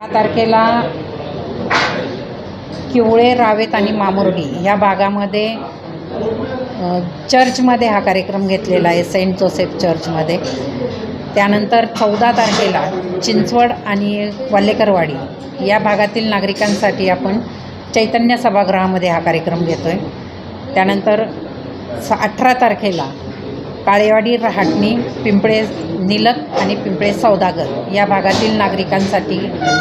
दहा तारखेला किवळे रावेत आणि मामुर्डी ह्या भागामध्ये चर्चमध्ये हा कार्यक्रम घेतलेला आहे सेंट जोसेफ चर्चमध्ये. त्यानंतर चौदा तारखेला चिंचवड आणि वाल्लेकरवाडी या भागातील नागरिकांसाठी आपण चैतन्य सभागृहामध्ये हा कार्यक्रम घेतो आहे त्यानंतर स अठरा तारखेला काळेवाडी रहाटणी पिंपळे निलक आणि पिंपळे सौदागर या भागातील नागरिकांसाठी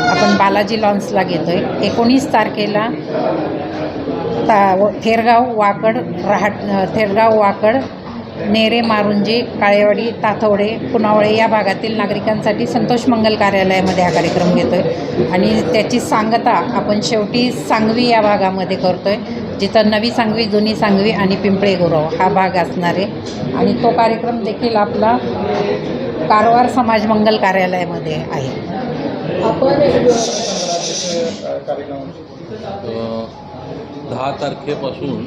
आपण बालाजी लॉन्सला घेतो आहे एकोणीस तारखेला ता व- थेरगाव वाकड रहाट थेरगाव वाकड नेरे मारुंजी काळेवाडी ताथवडे पुनावळे या भागातील नागरिकांसाठी संतोष मंगल कार्यालयामध्ये हा कार्यक्रम घेतो आहे आणि त्याची सांगता आपण शेवटी सांगवी या भागामध्ये करतो आहे जिथं नवी सांगवी जुनी सांगवी आणि पिंपळे गुरव हा भाग असणार आहे. आणि तो कार्यक्रम देखील आपला कारवार समाज मंगल कार्यालयामध्ये आहे. दहा तारखेपासून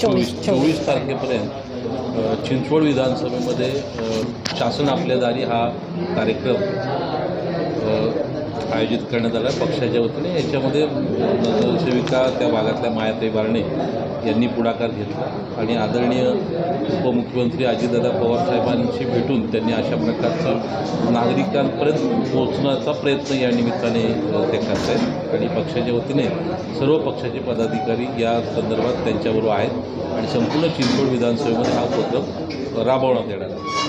चोवीस चोवीस तारखेपर्यंत चिंचवड विधानसभेमध्ये शासन आपल्या दारी हा कार्यक्रम आयोजित करण्यात आला. पक्षाच्या वतीने याच्यामध्ये नगरसेविका त्या भागातल्या मायाताई बारणे यांनी पुढाकार घेतला. आणि आदरणीय उपमुख्यमंत्री अजितदादा पवार साहेबांशी भेटून त्यांनी अशा प्रकारचं नागरिकांपर्यंत पोहोचण्याचा प्रयत्न या निमित्ताने ते करत आहेत आणि पक्षाच्या वतीने सर्व पक्षाचे पदाधिकारी या संदर्भात त्यांच्याबरोबर आहेत. आणि संपूर्ण चिंचवड विधानसभेमध्ये हा उपक्रम राबवण्यात येणार आहे.